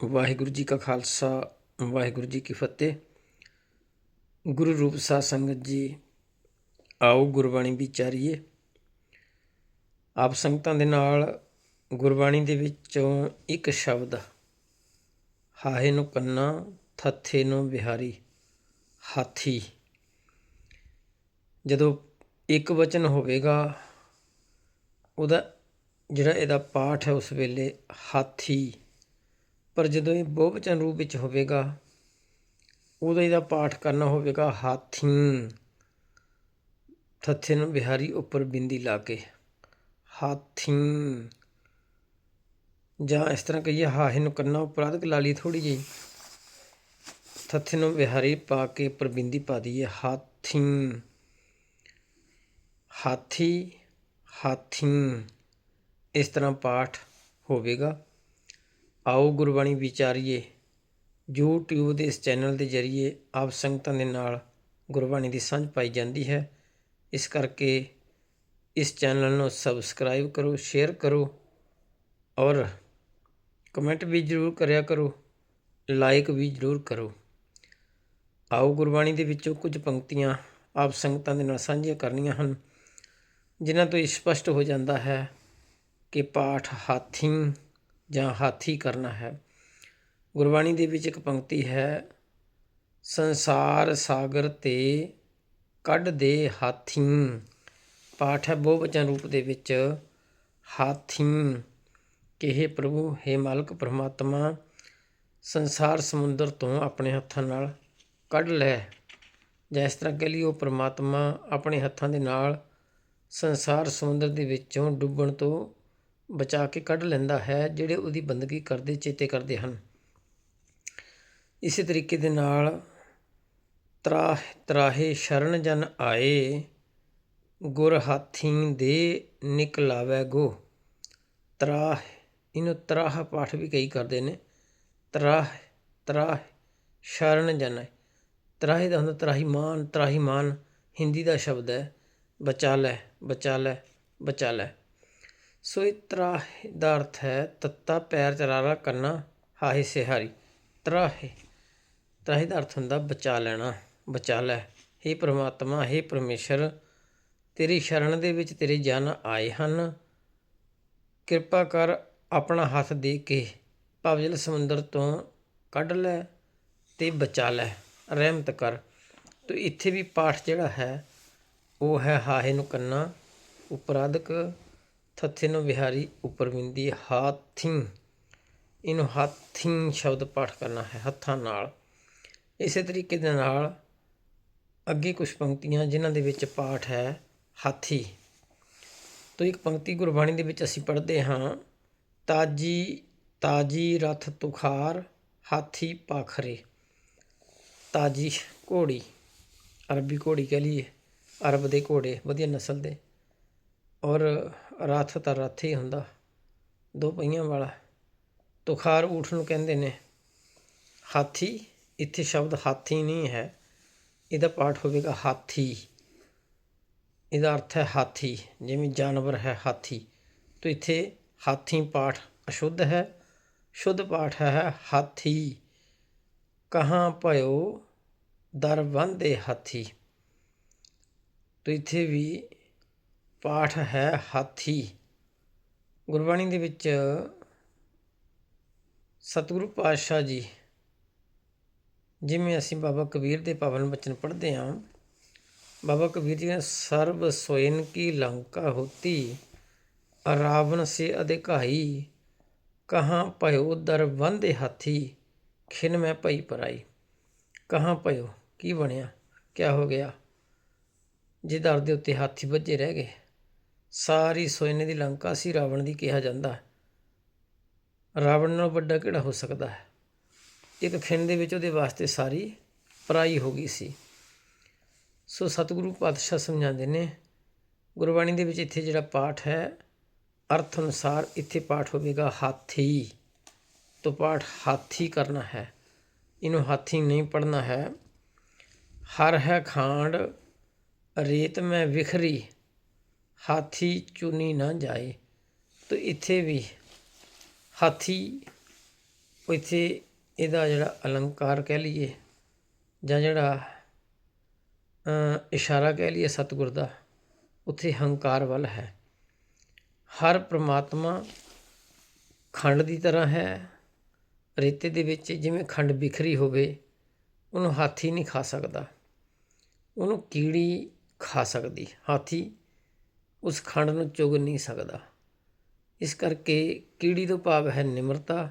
ਵਾਹਿਗੁਰੂ ਜੀ ਕਾ ਖਾਲਸਾ, ਵਾਹਿਗੁਰੂ ਜੀ ਕੀ ਫਤਿਹ। ਗੁਰੂ ਰੂਪ ਸਾਧ ਸੰਗਤ ਜੀ, ਆਓ ਗੁਰਬਾਣੀ ਵਿਚਾਰੀਏ ਆਪ ਸੰਗਤਾਂ ਦੇ ਨਾਲ ਗੁਰਬਾਣੀ ਦੇ ਵਿੱਚੋਂ ਇੱਕ ਸ਼ਬਦ, ਹਾਹੇ ਨੂੰ ਕੰਨਾ, ਥੱਥੇ ਨੂੰ ਵਿਹਾਰੀ, ਹਾਥੀ। ਜਦੋਂ ਇੱਕ ਵਚਨ ਹੋਵੇਗਾ, ਉਹਦਾ ਜਿਹੜਾ ਇਹਦਾ ਪਾਠ ਹੈ ਉਸ ਵੇਲੇ ਹਾਥੀ। ਪਰ ਜਦੋਂ ਇਹ ਬਹੁਵਚਨ ਰੂਪ ਵਿੱਚ ਹੋਵੇਗਾ, ਉਦੋਂ ਇਹਦਾ ਪਾਠ ਕਰਨਾ ਹੋਵੇਗਾ ਹਾਥੀ। ਥੱਥੇ ਨੂੰ ਬਿਹਾਰੀ ਉੱਪਰ ਬਿੰਦੀ ਲਾ ਕੇ, ਹਾਥੀ। ਜਾਂ ਇਸ ਤਰ੍ਹਾਂ ਕਹੀਏ, ਹਾਹੇ ਨੂੰ ਕੰਨਾ ਉੱਪਰ ਅਧਕ ਲਾ ਲਈ ਥੋੜੀ ਜਿਹੀ। ਥੱਥੇ ਨੂੰ ਬਿਹਾਰੀ ਪਾ ਕੇ ਉੱਪਰ ਬਿੰਦੀ ਪਾ ਦਈਏ, ਹਾਥੀ। ਹਾਥੀ ਹਾਥੀ। ਇਸ ਤਰ੍ਹਾਂ ਪਾਠ ਹੋਵੇਗਾ। ਆਓ ਗੁਰਬਾਣੀ ਵਿਚਾਰੀਏ, YouTube ਦੇ ਇਸ ਚੈਨਲ ਦੇ ਜ਼ਰੀਏ ਆਪ ਸੰਗਤਾਂ ਦੇ ਨਾਲ ਗੁਰਬਾਣੀ ਦੀ ਸਾਂਝ ਪਾਈ ਜਾਂਦੀ ਹੈ। ਇਸ ਕਰਕੇ ਇਸ ਚੈਨਲ ਨੂੰ ਸਬਸਕ੍ਰਾਈਬ ਕਰੋ, ਸ਼ੇਅਰ ਕਰੋ ਔਰ ਕਮੈਂਟ ਵੀ ਜ਼ਰੂਰ ਕਰਿਆ ਕਰੋ, ਲਾਈਕ ਵੀ ਜ਼ਰੂਰ ਕਰੋ। ਆਓ ਗੁਰਬਾਣੀ ਦੇ ਵਿੱਚੋਂ ਕੁਝ ਪੰਕਤੀਆਂ ਆਪ ਸੰਗਤਾਂ ਦੇ ਨਾਲ ਸਾਂਝੀਆਂ ਕਰਨੀਆਂ ਹਨ, ਜਿਨ੍ਹਾਂ ਤੋਂ ਇਹ ਸਪਸ਼ਟ ਹੋ ਜਾਂਦਾ ਹੈ ਕਿ ਪਾਠ ਹਾਥੀ ਜਾਂ ਹਾਥੀ ਕਰਨਾ ਹੈ। ਗੁਰਬਾਣੀ ਦੇ ਵਿੱਚ ਇੱਕ ਪੰਕਤੀ ਹੈ, ਸੰਸਾਰ ਸਾਗਰ ਤੇ ਕੱਢ ਦੇ ਹਾਥੀ। ਪਾਠ ਹੈ ਬਹੁਵਚਨ ਰੂਪ ਦੇ ਵਿੱਚ, ਹਾਥੀ। ਕਿਹੇ ਪ੍ਰਭੂ, ਹੈ ਮਾਲਕ ਪ੍ਰਮਾਤਮਾ, ਸੰਸਾਰ ਸਮੁੰਦਰ ਤੋਂ ਆਪਣੇ ਹੱਥਾਂ ਨਾਲ ਕੱਢ ਲੈ। ਜਾਂ ਇਸ ਤਰ੍ਹਾਂ ਕਹਿ ਲਈ ਉਹ ਪ੍ਰਮਾਤਮਾ ਆਪਣੇ ਹੱਥਾਂ ਦੇ ਨਾਲ ਸੰਸਾਰ ਸਮੁੰਦਰ ਦੇ ਵਿੱਚੋਂ ਡੁੱਬਣ ਤੋਂ ਬਚਾ ਕੇ ਕੱਢ ਲੈਂਦਾ ਹੈ, ਜਿਹੜੇ ਉਹਦੀ ਬੰਦਗੀ ਕਰਦੇ, ਚੇਤੇ ਕਰਦੇ ਹਨ। ਇਸੇ ਤਰੀਕੇ ਦੇ ਨਾਲ ਤਰਾਹ, ਤਰਾਹੇ ਸ਼ਰਨ ਜਨ ਆਏ, ਗੁਰ ਹਾਥੀ ਦੇ ਨਿਕਲਾਵੇ ਗੋ। ਤਰਾਹ, ਇਹਨੂੰ ਤਰਾਹ ਪਾਠ ਵੀ ਕਈ ਕਰਦੇ ਨੇ। ਤਰਾਹ ਤਰਾਹ ਸ਼ਰਨ ਜਨ ਤਰਾਹੇ ਦਾ ਹੁੰਦਾ ਤਰਾਹੀ ਮਾਨ ਤਰਾਹੀ ਮਾਨ, ਹਿੰਦੀ ਦਾ ਸ਼ਬਦ ਹੈ, ਬਚਾ ਲੈ ਬਚਾ ਲੈ ਬਚਾ ਲੈ। ਸੋ ਇਹ ਤਰਾਹ ਦਾ ਅਰਥ ਹੈ ਤੱਤਾ ਪੈਰ ਚਰਾਰਾ ਕਰਨਾ ਹਾਹੇ ਸਿਹਾਰੀ। ਤਰਾਹੇ। ਤਰਾਹੇ ਦਾ ਅਰਥ ਹੁੰਦਾ ਬਚਾ ਲੈਣਾ, ਬਚਾ ਲੈ। हे ਪ੍ਰਮਾਤਮਾ हे ਪਰਮੇਸ਼ਰ, ਤੇਰੀ ਸ਼ਰਨ ਦੇ ਵਿੱਚ ਤੇਰੇ ਜਨ ਆਏ ਹਨ। ਕਿਰਪਾ ਕਰ ਆਪਣਾ ਹੱਥ ਦੇ ਕੇ ਭਵਜਲ ਸਮੁੰਦਰ ਤੋਂ ਕੱਢ ਲੈ ਤੇ ਬਚਾ ਲੈ, ਰਹਿਮਤ ਕਰ। ਤੋ ਇੱਥੇ ਵੀ ਪਾਠ ਜਿਹੜਾ ਹੈ, ਉਹ ਹੈ ਹਾਹੇ ਨੂੰ ਕੰਨਾ, ਉਪਰਾਧਕ ਥੱਥੇ ਨੂੰ ਵਿਹਾਰੀ ਉੱਪਰ ਬਿੰਦੀ ਹਾਥੀ ਇਹਨੂੰ ਹਾਥੀ ਸ਼ਬਦ ਪਾਠ ਕਰਨਾ ਹੈ। ਹੱਥਾਂ ਨਾਲ। ਇਸੇ ਤਰੀਕੇ ਦੇ ਨਾਲ ਅੱਗੇ ਕੁਝ ਪੰਕਤੀਆਂ ਜਿਨ੍ਹਾਂ ਦੇ ਵਿੱਚ ਪਾਠ ਹੈ ਹਾਥੀ। ਤੋਂ ਇੱਕ ਪੰਕਤੀ ਗੁਰਬਾਣੀ ਦੇ ਵਿੱਚ ਅਸੀਂ ਪੜ੍ਹਦੇ ਹਾਂ, ਤਾਜੀ ਤਾਜੀ ਰਥ ਤੁਖਾਰ, ਹਾਥੀ ਪਾਖਰੇ। ਤਾਜੀ ਘੋੜੀ। ਅਰਬੀ ਘੋੜੀ ਕਹ ਲਈਏ। ਅਰਬ ਦੇ ਘੋੜੇ। ਵਧੀਆ ਨਸਲ ਦੇ। ਔਰ ਰੱਥ ਤਾਂ ਰੱਥ ਹੀ ਹੁੰਦਾ। ਦੋ ਪਹੀਆਂ ਵਾਲਾ। ਤੁਖਾਰ ਊਠ ਨੂੰ ਕਹਿੰਦੇ ਨੇ, ਹਾਥੀ, ਇੱਥੇ ਸ਼ਬਦ ਹਾਥੀ ਨਹੀਂ ਹੈ। ਇਹਦਾ ਪਾਠ ਹੋਵੇਗਾ ਹਾਥੀ। ਇਹਦਾ ਅਰਥ ਹੈ ਹਾਥੀ, ਜਿਵੇਂ ਜਾਨਵਰ ਹੈ ਹਾਥੀ। ਤੋਂ ਇੱਥੇ ਹਾਥੀ ਪਾਠ ਅਸ਼ੁੱਧ ਹੈ, ਸ਼ੁੱਧ ਪਾਠ ਹੈ ਹਾਥੀ। ਕਹਾਂ ਭਇਓ, ਦਰ ਬੰਦੇ ਹਾਥੀ। ਤੋ ਇੱਥੇ ਵੀ ਪਾਠ ਹੈ ਹਾਥੀ। ਗੁਰਬਾਣੀ ਦੇ ਵਿੱਚ ਸਤਿਗੁਰੂ ਪਾਤਸ਼ਾਹ ਜੀ, ਜਿਵੇਂ ਅਸੀਂ ਬਾਬਾ ਕਬੀਰ ਦੇ ਪਾਵਨ ਬਚਨ ਪੜ੍ਹਦੇ ਹਾਂ, ਬਾਬਾ ਕਬੀਰ ਜੀ ਨੇ ਸਰਬ ਸੋਇਨ ਕੀ ਲੰਕਾ ਹੋਤੀ, ਰਾਵਣ ਸੇ ਅਧਿਕਾਈ, ਕਹਾਂ ਭਇਓ ਦਰ ਬੰਦੇ ਹਾਥੀ, ਖਿਨ ਮੈਂ ਭਈ ਪਰਾਈ। ਕਹਾਂ ਭਇਓ, ਕੀ ਬਣਿਆ, ਕਿਆ ਹੋ ਗਿਆ? ਜੇ ਦਰ ਦੇ ਉੱਤੇ ਹਾਥੀ ਵੱਜੇ ਰਹਿ ਗਏ। ਸਾਰੀ ਸੋਇਨੇ ਦੀ ਲੰਕਾ ਸੀ ਰਾਵਣ ਦੀ ਕਿਹਾ ਜਾਂਦਾ ਰਾਵਣ ਨਾਲੋਂ ਵੱਡਾ ਕਿਹੜਾ ਹੋ ਸਕਦਾ ਹੈ? ਇੱਕ ਖਿੰਨ ਦੇ ਵਿੱਚ ਉਹਦੇ ਵਾਸਤੇ ਸਾਰੀ ਪਰਾਈ ਹੋ ਗਈ ਸੀ। ਸੋ ਸਤਿਗੁਰੂ ਪਾਤਸ਼ਾਹ ਸਮਝਾਉਂਦੇ ਨੇ, ਗੁਰਬਾਣੀ ਦੇ ਵਿੱਚ ਇੱਥੇ ਜਿਹੜਾ ਪਾਠ ਹੈ, ਅਰਥ ਅਨੁਸਾਰ ਇੱਥੇ ਪਾਠ ਹੋਵੇਗਾ ਹਾਥੀ। ਤੋਂ ਪਾਠ ਹਾਥੀ ਕਰਨਾ ਹੈ। ਇਹਨੂੰ ਹਾਥੀ ਨਹੀਂ ਪੜਨਾ ਹੈ। ਹਰ ਹੈ ਖਾਂਡ, ਰੇਤ ਮੈਂ ਵਿਖਰੀ। ਹਾਥੀ ਚੁੰਨੀ ਨਾ ਜਾਏ। ਤਾਂ ਇੱਥੇ ਵੀ ਹਾਥੀ, ਇੱਥੇ ਇਹਦਾ ਜਿਹੜਾ ਅਲੰਕਾਰ ਕਹਿ ਲਈਏ ਜਾਂ ਜਿਹੜਾ ਇਸ਼ਾਰਾ ਕਹਿ ਲਈਏ ਸਤਿਗੁਰ ਦਾ, ਉੱਥੇ ਹੰਕਾਰ ਵੱਲ ਹੈ। ਹਰ ਪ੍ਰਮਾਤਮਾ ਖੰਡ ਦੀ ਤਰ੍ਹਾਂ ਹੈ, ਰੇਤੇ ਦੇ ਵਿੱਚ ਜਿਵੇਂ ਖੰਡ ਬਿਖਰੀ ਹੋਵੇ, ਉਹਨੂੰ ਹਾਥੀ ਨਹੀਂ ਖਾ ਸਕਦਾ। ਉਹਨੂੰ ਕੀੜੀ ਖਾ ਸਕਦੀ। ਹਾਥੀ ਉਸ ਖੰਡ ਨੂੰ ਚੁਗ ਨਹੀਂ ਸਕਦਾ। ਇਸ ਕਰਕੇ ਕੀੜੀ ਤੋਂ ਭਾਵ ਹੈ ਨਿਮਰਤਾ,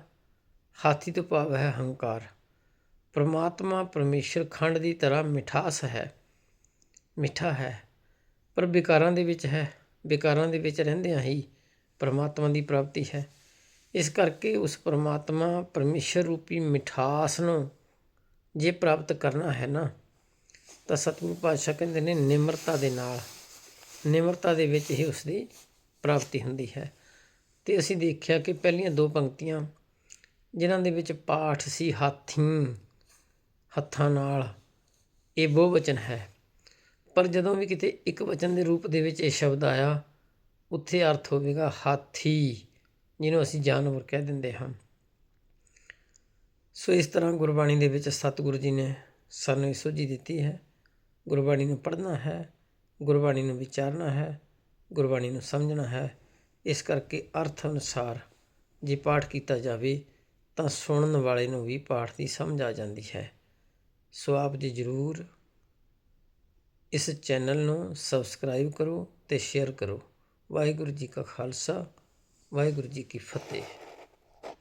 ਹਾਥੀ ਤੋਂ ਭਾਵ ਹੈ ਹੰਕਾਰ। ਪਰਮਾਤਮਾ ਪਰਮੇਸ਼ਰ ਖੰਡ ਦੀ ਤਰ੍ਹਾਂ ਮਿਠਾਸ ਹੈ, ਮਿੱਠਾ ਹੈ, ਪਰ ਵਿਕਾਰਾਂ ਦੇ ਵਿੱਚ ਹੈ, ਵਿਕਾਰਾਂ ਦੇ ਵਿੱਚ ਰਹਿੰਦਿਆਂ ਹੀ ਪਰਮਾਤਮਾ ਦੀ ਪ੍ਰਾਪਤੀ ਹੈ। ਇਸ ਕਰਕੇ ਉਸ ਪਰਮਾਤਮਾ ਪਰਮੇਸ਼ਰ ਰੂਪੀ ਮਿਠਾਸ ਨੂੰ ਜੇ ਪ੍ਰਾਪਤ ਕਰਨਾ ਹੈ ਨਾ, ਤਾਂ ਸਤਿਗੁਰੂ ਪਾਤਸ਼ਾਹ ਕਹਿੰਦੇ ਨੇ ਨਿਮਰਤਾ ਦੇ ਨਾਲ ਨਿਮਰਤਾ ਦੇ ਵਿੱਚ ਹੀ ਉਸ ਦੀ ਪ੍ਰਾਪਤੀ ਹੁੰਦੀ ਹੈ। ਤੇ ਅਸੀਂ ਦੇਖਿਆ ਕਿ ਪਹਿਲੀਆਂ ਦੋ ਪੰਕਤੀਆਂ, ਜਿਨ੍ਹਾਂ ਦੇ ਵਿੱਚ ਪਾਠ ਸੀ ਹਾਥੀ, ਹੱਥਾਂ ਨਾਲ, ਇਹ ਬਹੁਵਚਨ ਹੈ। ਪਰ ਜਦੋਂ ਵੀ ਕਿਤੇ ਇੱਕ ਵਚਨ ਦੇ ਰੂਪ ਦੇ ਵਿੱਚ ਇਹ ਸ਼ਬਦ ਆਇਆ, ਉੱਥੇ ਅਰਥ ਹੋਵੇਗਾ ਹਾਥੀ, ਜਿਹਨੂੰ ਅਸੀਂ ਜਾਨਵਰ ਕਹਿ ਦਿੰਦੇ ਹਾਂ। ਸੋ ਇਸ ਤਰ੍ਹਾਂ ਗੁਰਬਾਣੀ ਦੇ ਵਿੱਚ ਸਤਿਗੁਰੂ ਜੀ ਨੇ ਸਾਨੂੰ ਇਹ ਸੋਝੀ ਦਿੱਤੀ ਹੈ। ਗੁਰਬਾਣੀ ਨੂੰ ਪੜ੍ਹਨਾ ਹੈ ਗੁਰਬਾਣੀ ਨੂੰ ਵਿਚਾਰਨਾ ਹੈ, ਗੁਰਬਾਣੀ ਨੂੰ ਸਮਝਣਾ ਹੈ, ਇਸ ਕਰਕੇ ਅਰਥ ਅਨੁਸਾਰ ਜੇ ਪਾਠ ਕੀਤਾ ਜਾਵੇ ਤਾਂ ਸੁਣਨ ਵਾਲੇ ਨੂੰ ਵੀ ਪਾਠ ਦੀ ਸਮਝ ਆ ਜਾਂਦੀ ਹੈ। ਸੋ ਆਪ ਜੀ ਜ਼ਰੂਰ ਇਸ ਚੈਨਲ ਨੂੰ ਸਬਸਕ੍ਰਾਈਬ ਕਰੋ ਤੇ ਸ਼ੇਅਰ ਕਰੋ। ਵਾਹਿਗੁਰੂ ਜੀ ਕਾ ਖਾਲਸਾ, ਵਾਹਿਗੁਰੂ ਜੀ ਕੀ ਫਤਿਹ।